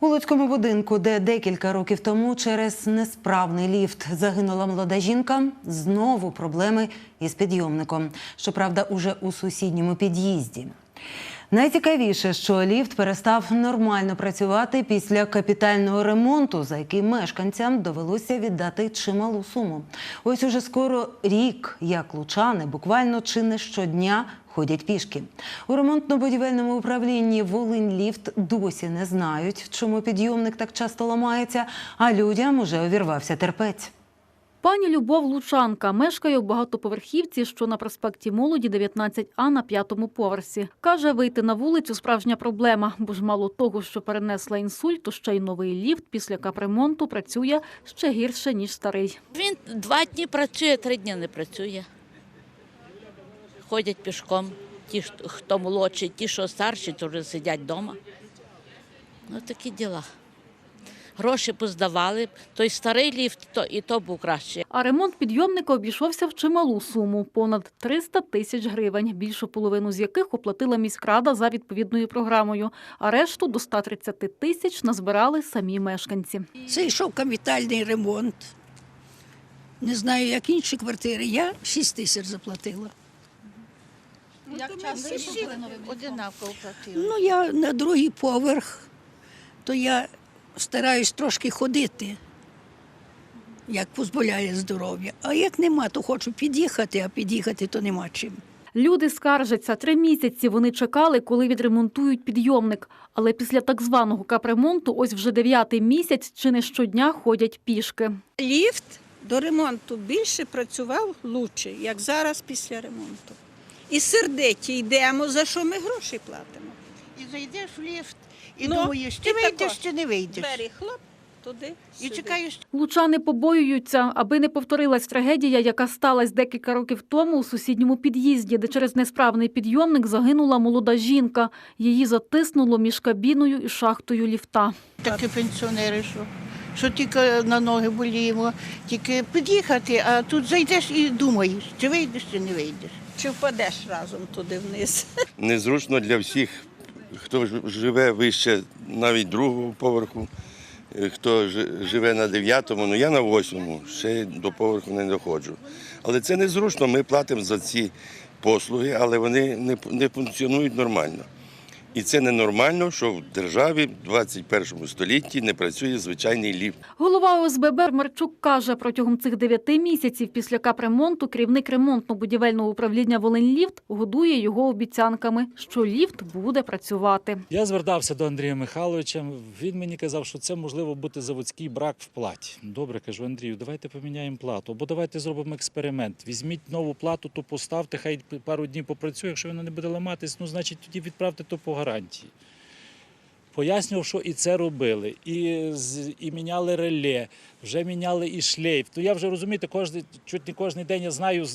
У Луцькому будинку, де декілька років тому через несправний ліфт загинула молода жінка, знову проблеми із підйомником. Щоправда, уже у сусідньому під'їзді. Найцікавіше, що ліфт перестав нормально працювати після капітального ремонту, за який мешканцям довелося віддати чималу суму. Ось уже скоро рік, як лучани, буквально чи не щодня ходять пішки. У ремонтно-будівельному управлінні Волинь-Ліфт досі не знають, чому підйомник так часто ламається, а людям уже увірвався терпець. Пані Любов Лучанка мешкає у багатоповерхівці, що на проспекті Молоді 19А на п'ятому поверсі. Каже, вийти на вулицю справжня проблема, бо ж мало того, що перенесла інсульт, то ще й новий ліфт після капремонту працює ще гірше, ніж старий. Він два дні працює, три дні не працює. Ходять пішком. Ті, хто- молодший, ті, що старші, то сидять вдома. Ну, такі діла. Гроші поздавали, той старий ліфт, то і то був краще. А ремонт підйомника обійшовся в чималу суму – понад 300 тисяч гривень, більшу половину з яких оплатила міськрада за відповідною програмою, а решту до 130 тисяч назбирали самі мешканці. Це йшов капітальний ремонт. Не знаю, як інші квартири. Я 6 тисяч заплатила. Одинаково платили. Ну, я на другий поверх, то я стараюсь трошки ходити, як дозволяє здоров'я. А як нема, то хочу під'їхати, а під'їхати то нема чим. Люди скаржаться. Три місяці вони чекали, коли відремонтують підйомник. Але після так званого капремонту ось вже дев'ятий місяць чи не щодня ходять пішки. Ліфт до ремонту більше працював лучше, як зараз після ремонту. І сердиті йдемо, за що ми гроші платимо. І зайдеш в ліфт, і Ну, думаєш, і чи вийдеш, тако. чи не вийдеш. Двері хлоп, туди. І сюди. чекаєш, Лучани побоюються, аби не повторилась трагедія, яка сталася декілька років тому у сусідньому під'їзді, де через несправний підйомник загинула молода жінка. Її затиснуло між кабіною і шахтою ліфта. такі пенсіонери, що, що тільки на ноги боліємо, тільки під'їхати, а тут зайдеш і думаєш, чи вийдеш, чи не вийдеш. Чи впадеш разом туди вниз? незручно для всіх, хто живе вище навіть другого поверху, е, хто живе на дев'ятому, ну я на восьмому, ще до поверху не доходжу. Але це незручно, ми платимо за ці послуги, але вони не, не функціонують нормально. І це ненормально, що в державі в 21 столітті не працює звичайний ліфт. Голова ОСББ Марчук каже, протягом цих дев'яти місяців після капремонту керівник ремонтно-будівельного управління «Волиньліфт» годує його обіцянками, що ліфт буде працювати. Я звертався до Андрія Михайловича. Він мені казав, що це можливо бути заводський брак в платі. Добре, кажу, Андрію, давайте поміняємо плату. Або давайте зробимо експеримент. Візьміть нову плату, то поставте, хай пару днів попрацює. Якщо вона не буде ламатись, ну значить тоді відправте то по гарантії. Пояснював, що і це робили, і, і міняли реле, вже міняли і шлейф. То я вже розумієте, кожен, чуть не кожен день я знаю,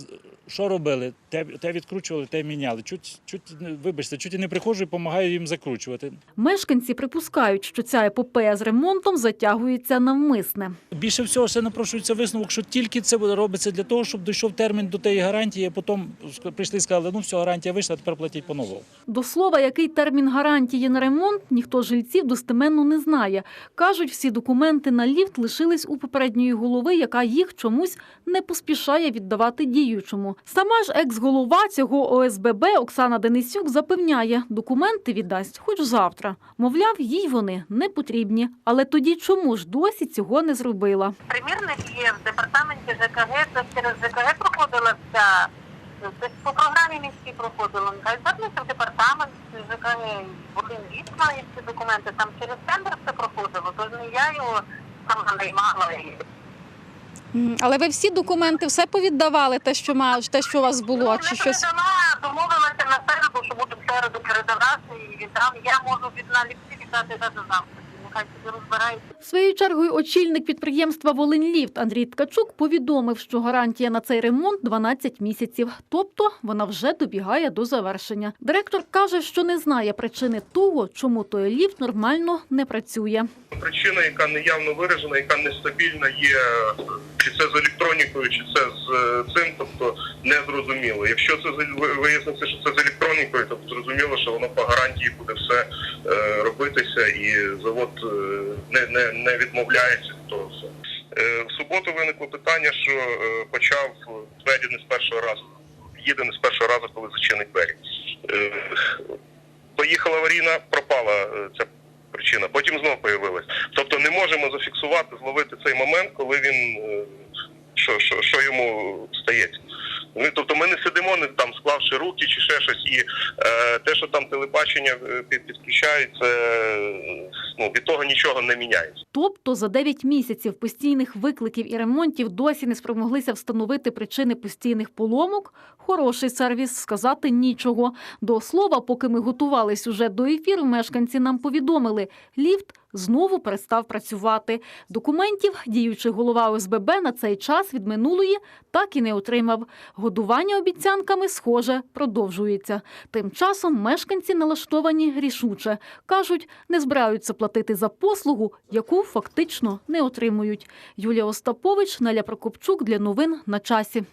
що робили. Те, те відкручували, те міняли. Чуть, чуть, вибачте, чуть і не приходжу і допомагаю їм закручувати. Мешканці припускають, що ця епопея з ремонтом затягується навмисне. Більше всього ще напрошується висновок, що тільки це буде робиться для того, щоб дійшов термін до тієї гарантії, а потім прийшли і сказали, ну все, гарантія вийшла, тепер платіть по-новому. До слова, який термін гарантії на ремонт, ніхто з жильців достеменно не знає. Кажуть, всі документи на ліфт лишились у попередньої голови, яка їх чомусь не поспішає віддавати діючому. Сама ж екс-голова цього ОСББ Оксана Денисюк запевняє, документи віддасть хоч завтра. Мовляв, їй вони не потрібні. Але тоді чому ж досі цього не зробила? примірник є в департаменті ЖКГ, це через ЖКГ проходила вся, по програмі міській проходила. Нехай звернеться в департамент ЖКГ, один від має ці документи, там через тендер все проходило, тож не я його сама наймала. Але ви всі документи все повіддавали, те, що мали, те, що у вас було, Ну, чи не щось? передала, домовилася на середу, що буду в середу передавати і віддам. Я можу від на ліпці віддати навіть завтра. Нехай собі розбирається. Своєю чергою очільник підприємства «Волиньліфт» Андрій Ткачук повідомив, що гарантія на цей ремонт 12 місяців, тобто вона вже добігає до завершення. Директор каже, що не знає причини того, чому той ліфт нормально не працює. Причина, яка неявно виражена, яка нестабільна, є Чи це з електронікою, чи це з е, цим, тобто не зрозуміло. Якщо це з- виясниться, що це з електронікою, то зрозуміло, що воно по гарантії буде все е, робитися, і завод е, не, не, не відмовляється від того всього. Е, в суботу виникло питання, що е, почав двері не з першого разу, їде не з першого разу, коли зачинить двері. Е, поїхала аварійна, пропала е, ця причина, потім знову появилась. Тобто не можемо зафіксувати, зловити цей момент, коли він е, що, що, що йому стається. Ну, тобто ми не сидимо, не там склавши руки чи ще щось, і е, те, що там телебачення е, під- підключають, е, ну, від того нічого не міняється. Тобто за 9 місяців постійних викликів і ремонтів досі не спромоглися встановити причини постійних поломок. Хороший сервіс, сказати нічого. До слова, поки ми готували сюжет до ефіру, мешканці нам повідомили, ліфт знову перестав працювати. Документів діючий голова ОСББ на цей час від минулої так і не отримав. Годування обіцянками, схоже, продовжується. Тим часом мешканці налаштовані рішуче. Кажуть, не збираються платити за послугу, яку фактично не отримують. Юлія Остапович, Неля Прокопчук для новин на часі.